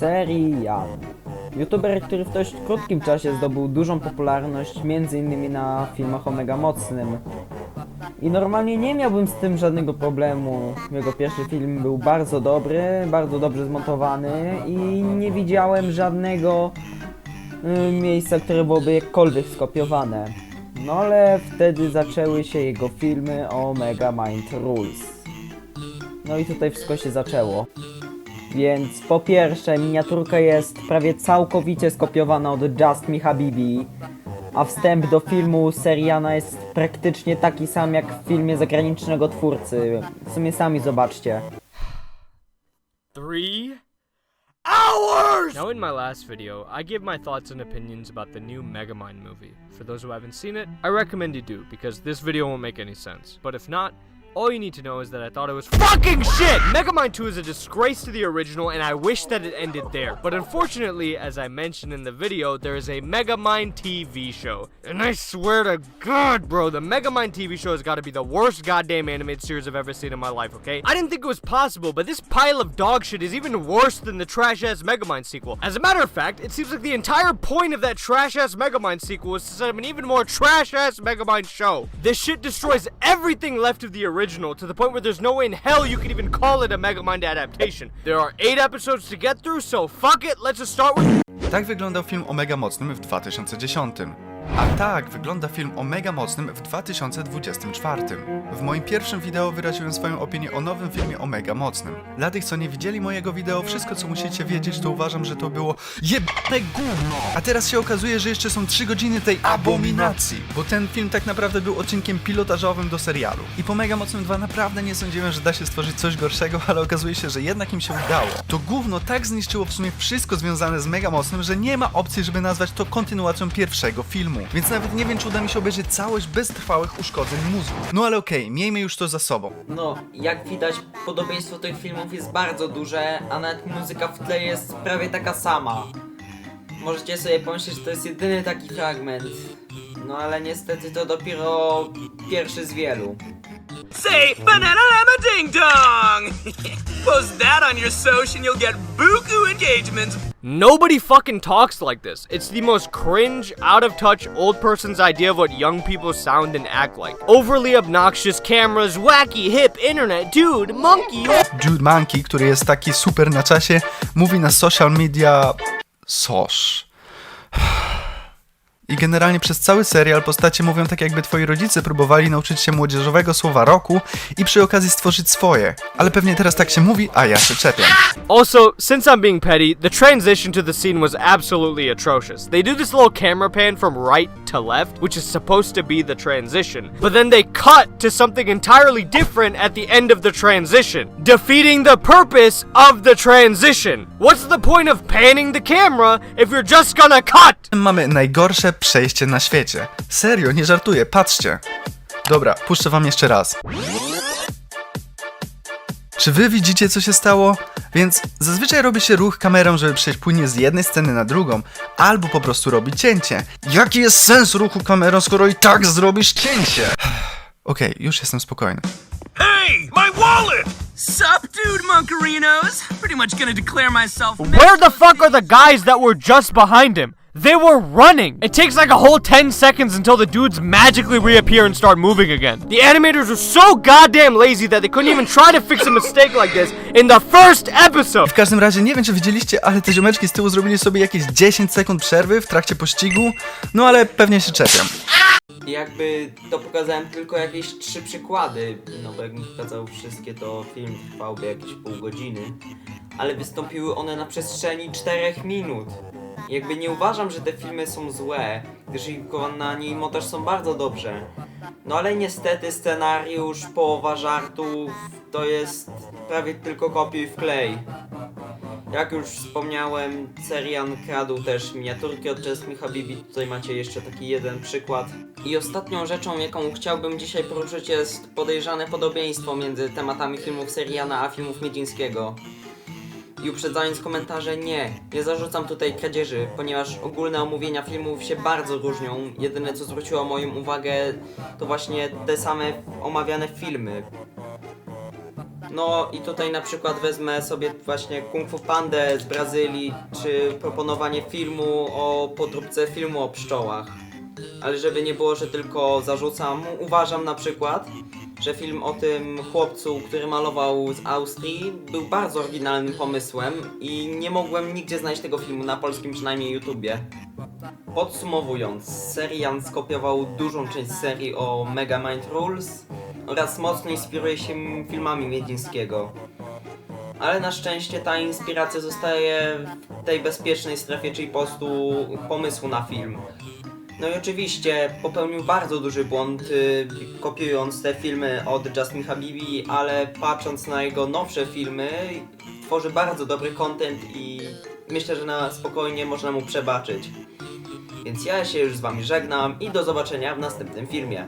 Serial. YouTuber, który w dość krótkim czasie zdobył dużą popularność, m.in. na filmach o Mega Mocnym. I normalnie nie miałbym z tym żadnego problemu. Jego pierwszy film był bardzo dobry, bardzo dobrze zmontowany i nie widziałem żadnego y, miejsca, które byłoby jakkolwiek skopiowane. No ale wtedy zaczęły się jego filmy o Mega Mind Rules. No i tutaj wszystko się zaczęło. Więc po pierwsze, miniaturka jest prawie całkowicie skopiowana od Just Me Habibi, a wstęp do filmu Seriana jest praktycznie taki sam jak w filmie zagranicznego twórcy. W sumie sami zobaczcie. three hours! Now, in my last video, I give my thoughts and opinions about the new Megamind movie. For those who haven't seen it, I recommend you do, because this video won't make any sense. But if not, all you need to know is that I thought it was FUCKING SHIT! Megamind 2 is a disgrace to the original, and I wish that it ended there. But unfortunately, as I mentioned in the video, there is a Megamind TV show. And I swear to God, bro, the Megamind TV show has got to be the worst goddamn animated series I've ever seen in my life, okay? I didn't think it was possible, but this pile of dog shit is even worse than the trash ass Megamind sequel. As a matter of fact, it seems like the entire point of that trash ass Megamind sequel was to set up an even more trash ass Megamind show. This shit destroys everything left of the original to the point where there's no way in hell you could even call it a Megamind adaptation. There are eight episodes to get through, so fuck it, let's just start with. Tak wyglądał film o Mega Mocnym w 2010. A tak wygląda film o Mega Mocnym w 2024. W moim pierwszym wideo wyraziłem swoją opinię o nowym filmie o Mega Mocnym. Dla tych, co nie widzieli mojego wideo, wszystko co musicie wiedzieć, to uważam, że to było jebane gówno! A teraz się okazuje, że jeszcze są 3 godziny tej abominacji, bo ten film tak naprawdę był odcinkiem pilotażowym do serialu. I po Mega Mocnym 2 naprawdę nie sądziłem, że da się stworzyć coś gorszego, ale okazuje się, że jednak im się udało. To gówno tak zniszczyło w sumie wszystko związane z Mega Mocnym, że nie ma opcji, żeby nazwać to kontynuacją pierwszego filmu. Więc nawet nie wiem, czy uda mi się obejrzeć całość bez trwałych uszkodzeń mózgu. No ale okej, miejmy już to za sobą. No, jak widać, podobieństwo tych filmów jest bardzo duże, a nawet muzyka w tle jest prawie taka sama. Możecie sobie pomyśleć, że to jest jedyny taki fragment. No ale niestety to dopiero pierwszy z wielu. Say banana lama ding dong! Post that on your social and you'll get buku engagements. Nobody fucking talks like this. It's the most cringe, out of touch old person's idea of what young people sound and act like. Overly obnoxious cameras, wacky hip internet, dude, monkey. Dude Monkey, który jest taki super na czasie, mówi na social media... Sosz. I generalnie przez cały serial postacie mówią tak jakby twoi rodzice próbowali nauczyć się młodzieżowego słowa roku i przy okazji stworzyć swoje. Ale pewnie teraz tak się mówi, a ja się czepiam. Also, since I'm being petty, the transition to the scene was absolutely atrocious. They do this little camera pan from right to left, which is supposed to be the transition, but then they cut to something entirely different at the end of the transition, defeating the purpose of the transition. What's the point of panning the camera if you're just gonna cut? Mamy najgorsze przejście na świecie. Serio, nie żartuję, patrzcie. Dobra, puszczę wam jeszcze raz. Czy wy widzicie, co się stało? Więc zazwyczaj robi się ruch kamerą, żeby przejść płynnie z jednej sceny na drugą, albo po prostu robi cięcie. Jaki jest sens ruchu kamerą, skoro i tak zrobisz cięcie? Okej, już jestem spokojny. Hey, my wallet! Sup, dude, Munkarinos? Pretty much gonna declare myself. Where the fuck are the guys that were just behind him? They were running! It takes like a whole 10 seconds until the dudes magically reappear and start moving again. The animators were so goddamn lazy that they couldn't even try to fix a mistake like this in the first episode! W każdym razie, nie wiem czy widzieliście, ale te ziomeczki z tyłu zrobili sobie jakieś 10 sekund przerwy w trakcie pościgu, no ale pewnie się czepiam. I jakby to pokazałem tylko jakieś trzy przykłady, no bo jakbym pokazał wszystkie, to film trwałby jakieś pół godziny, ale wystąpiły one na przestrzeni 4 minut. Jakby nie uważam, że te filmy są złe, gdyż ich na niej montaż są bardzo dobrze. No ale niestety scenariusz, połowa żartów to jest prawie tylko kopiuj wklej. Jak już wspomniałem, Serian kradł też miniaturki od Jasmine Habibi. Tutaj macie jeszcze taki jeden przykład. I ostatnią rzeczą, jaką chciałbym dzisiaj poruszyć jest podejrzane podobieństwo między tematami filmów Seriana a filmów Miedzińskiego. I uprzedzając komentarze, nie, nie zarzucam tutaj kradzieży, ponieważ ogólne omówienia filmów się bardzo różnią. Jedyne co zwróciło moją uwagę to właśnie te same omawiane filmy. No i tutaj na przykład wezmę sobie właśnie Kung Fu Pandę z Brazylii, czy proponowanie filmu o podróbce filmu o pszczołach. Ale żeby nie było, że tylko zarzucam, uważam na przykład, że film o tym chłopcu, który malował z Austrii, był bardzo oryginalnym pomysłem i nie mogłem nigdzie znaleźć tego filmu, na polskim przynajmniej YouTubie. Podsumowując, serial skopiował dużą część serii o Mega Mind Rules oraz mocno inspiruje się filmami Miedzińskiego. Ale na szczęście ta inspiracja zostaje w tej bezpiecznej strefie, czyli po prostu pomysłu na film. No i oczywiście popełnił bardzo duży błąd, y, kopiując te filmy od Justin Habibi, ale patrząc na jego nowsze filmy, tworzy bardzo dobry content i myślę, że na spokojnie można mu przebaczyć. Więc ja się już z wami żegnam i do zobaczenia w następnym filmie.